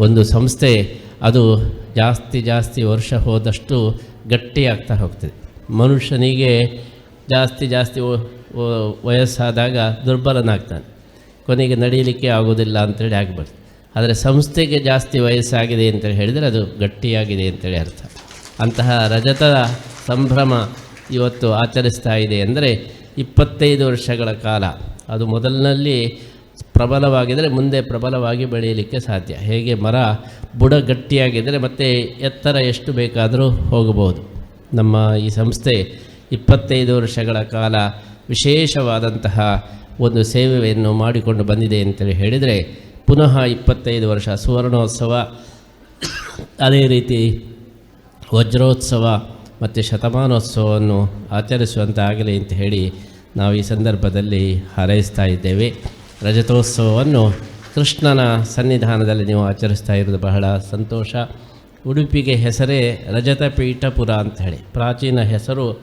ಒಂದು ಸಂಸ್ಥೆ ಅದು ಜಾಸ್ತಿ ಜಾಸ್ತಿ ವರ್ಷ ಹೋದಷ್ಟು ಗಟ್ಟಿಯಾಗ್ತಾ ಹೋಗ್ತದೆ. ಮನುಷ್ಯನಿಗೆ ಜಾಸ್ತಿ ಜಾಸ್ತಿ ವಯಸ್ಸಾದಾಗ ದುರ್ಬಲನಾಗ್ತಾನೆ. ಕೊನೆಗೆ ನಡೀಲಿಕ್ಕೆ ಆಗೋದಿಲ್ಲ ಅಂತೇಳಿ ಆಗ್ಬಾರ್ದು ಆದರೆ ಸಂಸ್ಥೆಗೆ ಜಾಸ್ತಿ ವಯಸ್ಸಾಗಿದೆ ಅಂತೇಳಿ ಹೇಳಿದರೆ ಅದು ಗಟ್ಟಿಯಾಗಿದೆ ಅಂತೇಳಿ ಅರ್ಥ. ಅಂತಹ ರಜತದ ಸಂಭ್ರಮ ಇವತ್ತು ಆಚರಿಸ್ತಾ ಇದೆ ಅಂದರೆ ಇಪ್ಪತ್ತೈದು ವರ್ಷಗಳ ಕಾಲ. ಅದು ಮೊದಲಿನಲ್ಲಿ ಪ್ರಬಲವಾಗಿದ್ದರೆ ಮುಂದೆ ಪ್ರಬಲವಾಗಿ ಬೆಳೆಯಲಿಕ್ಕೆ ಸಾಧ್ಯ. ಹೇಗೆ ಮರ ಬುಡ ಗಟ್ಟಿಯಾಗಿದ್ದರೆ ಮತ್ತೆ ಎತ್ತರ ಎಷ್ಟು ಬೇಕಾದರೂ ಹೋಗಬಹುದು. ನಮ್ಮ ಈ ಸಂಸ್ಥೆ ಇಪ್ಪತ್ತೈದು ವರ್ಷಗಳ ಕಾಲ ವಿಶೇಷವಾದಂತಹ ಒಂದು ಸೇವೆಯನ್ನು ಮಾಡಿಕೊಂಡು ಬಂದಿದೆ ಅಂತೇಳಿ ಹೇಳಿದರೆ, ಪುನಃ ಇಪ್ಪತ್ತೈದು ವರ್ಷ ಸುವರ್ಣೋತ್ಸವ, ಅದೇ ರೀತಿ ವಜ್ರೋತ್ಸವ ಮತ್ತು ಶತಮಾನೋತ್ಸವವನ್ನು ಆಚರಿಸುವಂತಾಗಲಿ ಅಂತ ಹೇಳಿ ನಾವು ಈ ಸಂದರ್ಭದಲ್ಲಿ ಹಾರೈಸ್ತಾ ಇದ್ದೇವೆ. ರಜತೋತ್ಸವವನ್ನು ಕೃಷ್ಣನ ಸನ್ನಿಧಾನದಲ್ಲಿ ನೀವು ಆಚರಿಸ್ತಾ ಇರೋದು ಬಹಳ ಸಂತೋಷ. ಉಡುಪಿಗೆ ಹೆಸರೇ ರಜತಪೀಠಪುರ ಅಂತ ಹೇಳಿ. ಪ್ರಾಚೀನ ಹೆಸರು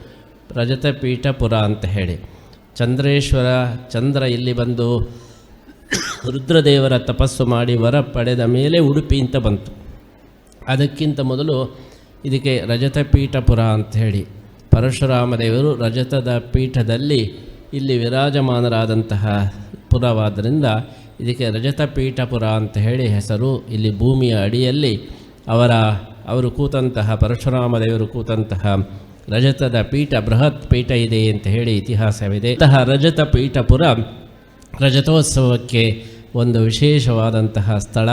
ರಜತಪೀಠಪುರ ಅಂತ ಹೇಳಿ. ಚಂದ್ರೇಶ್ವರ, ಚಂದ್ರ ಇಲ್ಲಿ ಬಂದು ರುದ್ರದೇವರ ತಪಸ್ಸು ಮಾಡಿ ವರ ಪಡೆದ ಮೇಲೆ ಉಡುಪಿ ಅಂತ ಬಂತು. ಅದಕ್ಕಿಂತ ಮೊದಲು ಇದಕ್ಕೆ ರಜತ ಪೀಠಪುರ ಅಂತ ಹೇಳಿ. ಪರಶುರಾಮ ದೇವರು ರಜತದ ಪೀಠದಲ್ಲಿ ಇಲ್ಲಿ ವಿರಾಜಮಾನರಾದಂತಹ ಪುರವಾದ್ದರಿಂದ ಇದಕ್ಕೆ ರಜತ ಪೀಠಪುರ ಅಂತ ಹೇಳಿ ಹೆಸರು. ಇಲ್ಲಿ ಭೂಮಿಯ ಅಡಿಯಲ್ಲಿ ಅವರ, ಅವರು ಕೂತಂತಹ ಪರಶುರಾಮ ದೇವರು ಕೂತಂತಹ ರಜತದ ಪೀಠ, ಬೃಹತ್ ಪೀಠ ಇದೆ ಅಂತ ಹೇಳಿ ಇತಿಹಾಸವಿದೆ. ಅಂತಹ ರಜತ ಪೀಠಪುರ ರಜತೋತ್ಸವಕ್ಕೆ ಒಂದು ವಿಶೇಷವಾದಂತಹ ಸ್ಥಳ.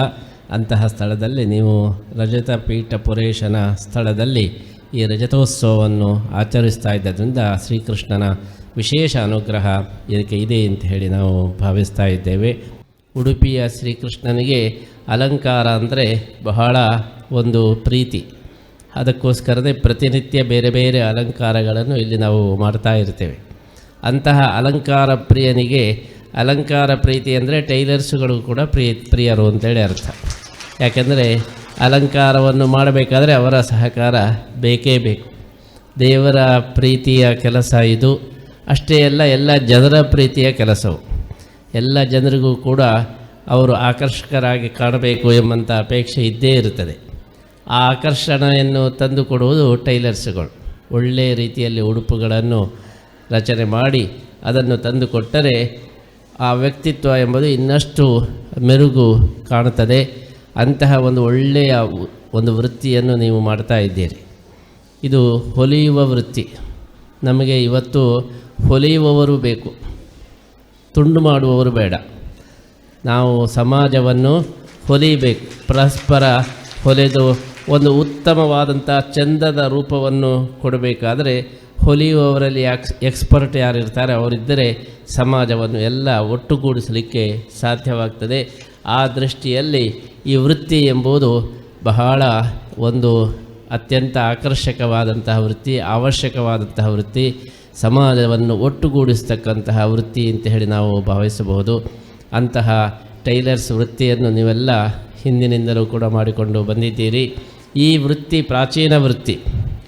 ಅಂತಹ ಸ್ಥಳದಲ್ಲಿ ನೀವು ರಜತ ಪೀಠಪುರೇಶನ ಸ್ಥಳದಲ್ಲಿ ಈ ರಜತೋತ್ಸವವನ್ನು ಆಚರಿಸ್ತಾ ಇದ್ದರಿಂದ ಶ್ರೀಕೃಷ್ಣನ ವಿಶೇಷ ಅನುಗ್ರಹ ಇದಕ್ಕೆ ಇದೆ ಅಂತ ಹೇಳಿ ನಾವು ಭಾವಿಸ್ತಾ ಇದ್ದೇವೆ. ಉಡುಪಿಯ ಶ್ರೀಕೃಷ್ಣನಿಗೆ ಅಲಂಕಾರ ಅಂದರೆ ಬಹಳ ಒಂದು ಪ್ರೀತಿ. ಅದಕ್ಕೋಸ್ಕರನೇ ಪ್ರತಿನಿತ್ಯ ಬೇರೆ ಬೇರೆ ಅಲಂಕಾರಗಳನ್ನು ಇಲ್ಲಿ ನಾವು ಮಾಡ್ತಾ ಇರ್ತೇವೆ. ಅಂತಹ ಅಲಂಕಾರ ಪ್ರಿಯನಿಗೆ ಅಲಂಕಾರ ಪ್ರೀತಿ ಅಂದರೆ ಟೈಲರ್ಸ್ಗಳು ಕೂಡ ಪ್ರಿಯ ಪ್ರಿಯರು ಅಂತೇಳಿ ಅರ್ಥ. ಯಾಕೆಂದರೆ ಅಲಂಕಾರವನ್ನು ಮಾಡಬೇಕಾದರೆ ಅವರ ಸಹಕಾರ ಬೇಕೇ ಬೇಕು. ದೇವರ ಪ್ರೀತಿಯ ಕೆಲಸ ಇದು. ಅಷ್ಟೇ ಅಲ್ಲ ಎಲ್ಲ ಜನರ ಪ್ರೀತಿಯ ಕೆಲಸವು. ಎಲ್ಲ ಜನರಿಗೂ ಕೂಡ ಅವರು ಆಕರ್ಷಕರಾಗಿ ಕಾಣಬೇಕು ಎಂಬಂಥ ಅಪೇಕ್ಷೆ ಇದ್ದೇ ಇರುತ್ತದೆ. ಆ ಆಕರ್ಷಣೆಯನ್ನು ತಂದುಕೊಡುವುದು ಟೈಲರ್ಸ್ಗಳು. ಒಳ್ಳೆಯ ರೀತಿಯಲ್ಲಿ ಉಡುಪುಗಳನ್ನು ರಚನೆ ಮಾಡಿ ಅದನ್ನು ತಂದುಕೊಟ್ಟರೆ ಆ ವ್ಯಕ್ತಿತ್ವ ಎಂಬುದು ಇನ್ನಷ್ಟು ಮೆರುಗು ಕಾಣುತ್ತದೆ. ಅಂತಹ ಒಂದು ಒಳ್ಳೆಯ ಒಂದು ವೃತ್ತಿಯನ್ನು ನೀವು ಮಾಡ್ತಾ ಇದ್ದೀರಿ. ಇದು ಹೊಲಿಯುವ ವೃತ್ತಿ. ನಮಗೆ ಇವತ್ತು ಹೊಲಿಯುವವರು ಬೇಕು. ತುಂಡು ಮಾಡುವವರು ಬೇಡ. ನಾವು ಸಮಾಜವನ್ನು ಹೊಲಿಬೇಕು. ಪರಸ್ಪರ ಹೊಲೆದು ಒಂದು ಉತ್ತಮವಾದಂಥ ಚಂದದ ರೂಪವನ್ನು ಕೊಡಬೇಕಾದರೆ ಹೊಲಿಯುವವರಲ್ಲಿ ಎಕ್ಸ್ ಎಕ್ಸ್ಪರ್ಟ್ ಯಾರಿರ್ತಾರೆ ಅವರಿದ್ದರೆ ಸಮಾಜವನ್ನು ಎಲ್ಲ ಒಟ್ಟುಗೂಡಿಸಲಿಕ್ಕೆ ಸಾಧ್ಯವಾಗ್ತದೆ. ಆ ದೃಷ್ಟಿಯಲ್ಲಿ ಈ ವೃತ್ತಿ ಎಂಬುದು ಬಹಳ ಒಂದು ಅತ್ಯಂತ ಆಕರ್ಷಕವಾದಂತಹ ವೃತ್ತಿ, ಅವಶ್ಯಕವಾದಂತಹ ವೃತ್ತಿ. ಸಮಾಜವನ್ನು ಒಟ್ಟುಗೂಡಿಸ್ತಕ್ಕಂತಹ ವೃತ್ತಿ ಅಂತ ಹೇಳಿ ನಾವು ಭಾವಿಸಬಹುದು. ಅಂತಹ ಟೈಲರ್ಸ್ ವೃತ್ತಿಯನ್ನು ನೀವೆಲ್ಲ ಹಿಂದಿನಿಂದಲೂ ಕೂಡ ಮಾಡಿಕೊಂಡು ಬಂದಿದ್ದೀರಿ. ಈ ವೃತ್ತಿ ಪ್ರಾಚೀನ ವೃತ್ತಿ.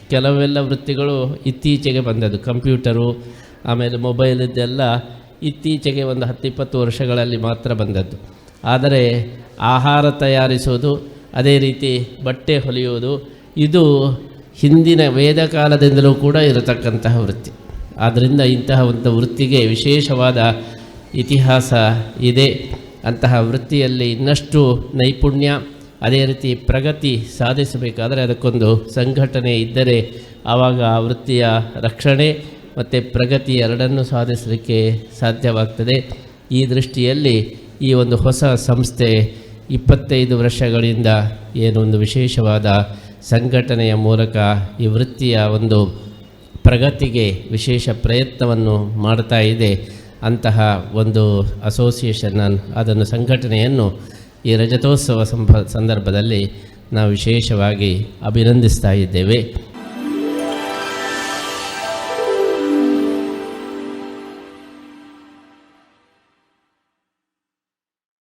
ಕೆಲವೆಲ್ಲ ವೃತ್ತಿಗಳು ಇತ್ತೀಚೆಗೆ ಬಂದದ್ದು. ಕಂಪ್ಯೂಟರು, ಆಮೇಲೆ ಮೊಬೈಲಿದ್ದೆಲ್ಲ ಇತ್ತೀಚೆಗೆ ಒಂದು ಹತ್ತಿಪ್ಪತ್ತು ವರ್ಷಗಳಲ್ಲಿ ಮಾತ್ರ ಬಂದದ್ದು. ಆದರೆ ಆಹಾರ ತಯಾರಿಸುವುದು, ಅದೇ ರೀತಿ ಬಟ್ಟೆ ಹೊಲಿಯುವುದು, ಇದು ಹಿಂದಿನ ವೇದ ಕಾಲದಿಂದಲೂ ಕೂಡ ಇರತಕ್ಕಂತಹ ವೃತ್ತಿ. ಆದ್ದರಿಂದ ಇಂತಹ ಒಂದು ವೃತ್ತಿಗೆ ವಿಶೇಷವಾದ ಇತಿಹಾಸ ಇದೆ. ಅಂತಹ ವೃತ್ತಿಯಲ್ಲಿ ಇನ್ನಷ್ಟು ನೈಪುಣ್ಯ, ಅದೇ ರೀತಿ ಪ್ರಗತಿ ಸಾಧಿಸಬೇಕಾದರೆ ಅದಕ್ಕೊಂದು ಸಂಘಟನೆ ಇದ್ದರೆ ಆವಾಗ ಆ ವೃತ್ತಿಯ ರಕ್ಷಣೆ ಮತ್ತು ಪ್ರಗತಿ ಎರಡನ್ನೂ ಸಾಧಿಸಲಿಕ್ಕೆ ಸಾಧ್ಯವಾಗ್ತದೆ. ಈ ದೃಷ್ಟಿಯಲ್ಲಿ ಈ ಒಂದು ಹೊಸ ಸಂಸ್ಥೆ ಇಪ್ಪತ್ತೈದು ವರ್ಷಗಳಿಂದ ಏನೊಂದು ವಿಶೇಷವಾದ ಸಂಘಟನೆಯ ಮೂಲಕ ಈ ವೃತ್ತಿಯ ಒಂದು ಪ್ರಗತಿಗೆ ವಿಶೇಷ ಪ್ರಯತ್ನವನ್ನು ಮಾಡ್ತಾ ಇದೆ ಅಂತಹ ಒಂದು ಅಸೋಸಿಯೇಷನ್ ಅದನ್ನು ಸಂಘಟನೆಯನ್ನು ಈ ರಜತೋತ್ಸವ ಸಂಭ ಸಂದರ್ಭದಲ್ಲಿ ನಾವು ವಿಶೇಷವಾಗಿ ಅಭಿನಂದಿಸ್ತಾ ಇದ್ದೇವೆ.